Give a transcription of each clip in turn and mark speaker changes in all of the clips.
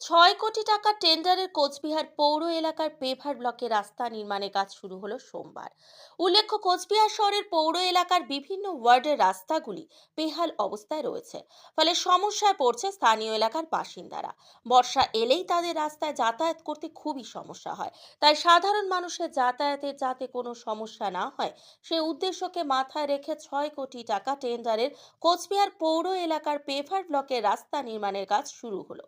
Speaker 1: ছয় কোটি টাকা টেন্ডারের কোচবিহার পৌর এলাকার পেভার ব্লকে রাস্তা নির্মাণের কাজ শুরু হলো সোমবার। উল্লেখ্য, কোচবিহার শহরের পৌর এলাকার বিভিন্ন ওয়ার্ডের রাস্তাগুলি বেহাল অবস্থায় রয়েছে। ফলে সমস্যায় পড়ছে স্থানীয় এলাকার বাসিন্দারা। বর্ষা এলেই তাদের রাস্তায় যাতায়াত করতে খুবই সমস্যা হয়। তাই সাধারণ মানুষের যাতায়াতের যাতে কোনো সমস্যা না হয়, সে উদ্দেশ্যকে মাথায় রেখে ছয় কোটি টাকা টেন্ডারের কোচবিহার পৌর এলাকার পেভার ব্লকের রাস্তা নির্মাণের কাজ শুরু হলো।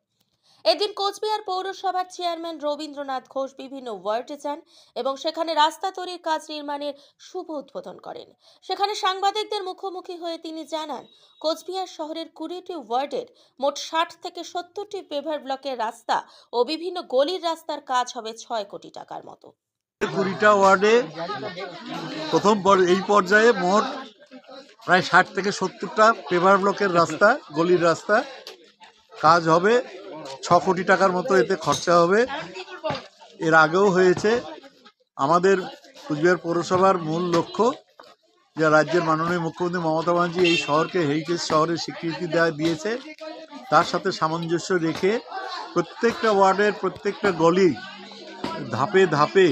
Speaker 1: এদিন কোচবিহার পৌরসভার চেয়ারম্যান রবীন্দ্রনাথ ঘোষ বিভিন্ন ওয়ার্ডে যান এবং সেখানে রাস্তা তৈরির কাজ নির্মাণের শুভ উদ্বোধন করেন। সেখানে সাংবাদিকদের মুখোমুখি হয়ে তিনি জানান, কোচবিহার শহরের কুড়িটি ওয়ার্ডের মোট ষাট থেকে সত্তরটি পেভার ব্লকের রাস্তা ও বিভিন্ন গলির রাস্তার কাজ হবে ছয় কোটি টাকার মতো।
Speaker 2: কুড়িটা ওয়ার্ডে প্রথম এই পর্যায়ে মোট প্রায় ষাট থেকে সত্তরটা পেভার ব্লকের রাস্তা, গলির রাস্তা কাজ হবে ছ কোটি টাকার মতো এতে খরচা হবে। এর আগেও হয়েছে। আমাদের কুচবিহার পৌরসভার মূল লক্ষ্য, যে রাজ্যের মাননীয় মুখ্যমন্ত্রী মমতা ব্যানার্জি এই শহরকে হেরিটেজ শহরের স্বীকৃতি দেওয়া দিয়েছে, তার সাথে সামঞ্জস্য রেখে প্রত্যেকটা ওয়ার্ডের প্রত্যেকটা গলি ধাপে ধাপে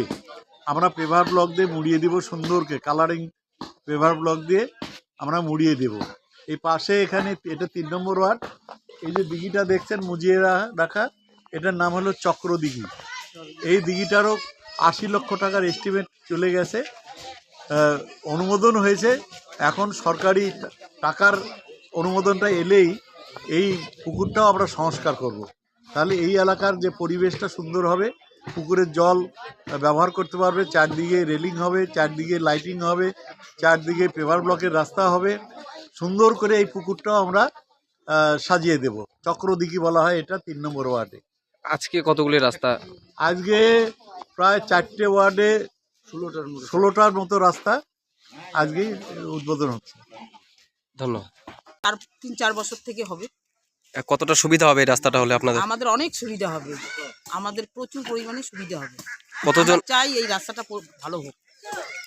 Speaker 2: আমরা পেভার ব্লক দিয়ে মুড়িয়ে দিব সুন্দরকে কালারিং পেভার ব্লক দিয়ে আমরা মুড়িয়ে দেব। এই পাশে এখানে, এটা তিন নম্বর ওয়ার্ড। এই যে দিঘিটা দেখছেন মুজিয়ে রাখা, এটার নাম হলো চক্র দিঘি এই দিঘিটারও আশি লক্ষ টাকার এস্টিমেট চলে গেছে। অনুমোদন হয়েছে। এখন সরকারি টাকার অনুমোদনটা এলেই এই পুকুরটাও আমরা সংস্কার করব। তাহলে এই এলাকার যে পরিবেশটা সুন্দর হবে, পুকুরের জল ব্যবহার করতে পারবে, চারদিকে রেলিং হবে, চারদিকে লাইটিং হবে, চারদিকে পেভার ব্লকের রাস্তা হবে। সুন্দর করে এই পুকুরটাও আমরা সাজিয়ে দেব। চক্রদিঘি বলা হয় এটা তিন নম্বর ওয়ার্ডে।
Speaker 3: আজকে কতগুলি রাস্তা?
Speaker 2: আজকে প্রায় চারটে ওয়ার্ডে ষোলোটার মতো ষোলোটার মতো রাস্তা আজকেই উদ্বোধন হচ্ছে।
Speaker 3: ধন্যবাদ।
Speaker 4: আর তিন চার বছর থেকে হবে।
Speaker 3: কতটা সুবিধা হবে এই রাস্তাটা হলে আপনাদের?
Speaker 4: আমাদের অনেক সুবিধা হবে। আমাদের প্রচুর পরিমাণে সুবিধা হবে।
Speaker 3: কতজন?
Speaker 4: চাই এই রাস্তাটা ভালো হোক।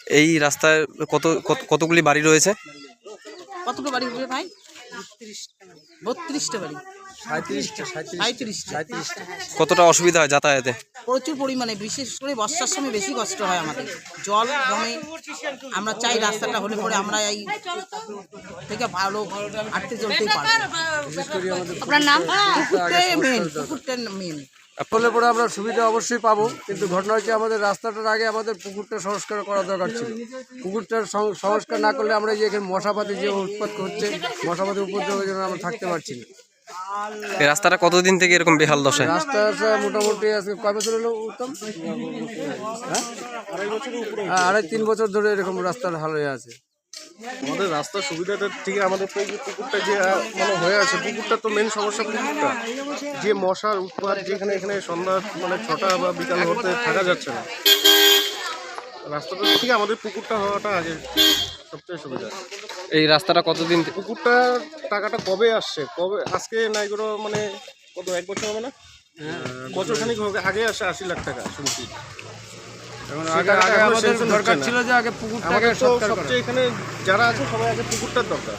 Speaker 3: এই রাস্তায় কত কত- কতগুলি বাড়ি রয়েছে?
Speaker 4: কতটা বাড়ি হবে ভাই? বত্রিশটা বাড়ি।
Speaker 3: কতটা অসুবিধা হয় যাতায়াতে?
Speaker 4: প্রচুর পরিমাণে বিশেষ করে বর্ষার সময় বেশি কষ্ট হয় আমাদের। জল জমে আমরা চাই রাস্তাটা হলে পরে আমরা এই থেকে ভালো হাঁটতে চলতেই পারব।
Speaker 5: আপনার নাম?
Speaker 4: পুকুরটাই মেন পুকুরটা মেন
Speaker 6: হলে পরে আমরা সুবিধা অবশ্যই পাবো কিন্তু ঘটনা হচ্ছে আমাদের রাস্তাটার আগে আমাদের পুকুরটা সংস্কার করা দরকার ছিল। পুকুরটার সংস্কার না করলে আমরা যে এখানে মশাপাতি যে উৎপাত হচ্ছে মশাপাতি উপদ্রবের জন্য আমরা থাকতে পারছি না।
Speaker 3: এই রাস্তাটা কতদিন থেকে এরকম বেহাল দশায়?
Speaker 6: রাস্তা মোটামুটি আজকে কয় বছর হলো উত্তম? হ্যাঁ? হ্যাঁ, আড়াই তিন বছর ধরে এরকম রাস্তার হাল হয়ে আছে।
Speaker 7: আমাদের রাস্তার সুবিধাটা ঠিক আমাদের তো এই যে পুকুরটা যে মানে হয়ে আছে পুকুরটা তো মেন সমস্যা পুকুরটা। যে মশার উৎপাত যেখানে এখানে সন্ধ্যা মানে ছটা বা বিকাল হতে থাকা যাচ্ছে না। রাস্তাটা ঠিক আমাদের পুকুরটা হওয়াটা আগে সবচেয়ে সুবিধা।
Speaker 3: এই রাস্তাটা কতদিন
Speaker 7: পুকুরটা টাকাটা কবে আসছে? কবে আজকে নাই করে মানে কত এক বছর হবে না? বছর খানিক হবে আগে আসে আশি লাখ টাকা শুনছি।
Speaker 6: দরকার
Speaker 7: হচ্ছে
Speaker 6: ছিল যে আগে পুকুরটাকে
Speaker 7: সবচেয়ে এখানে যারা আছে সবাই আগে পুকুরটার দরকার।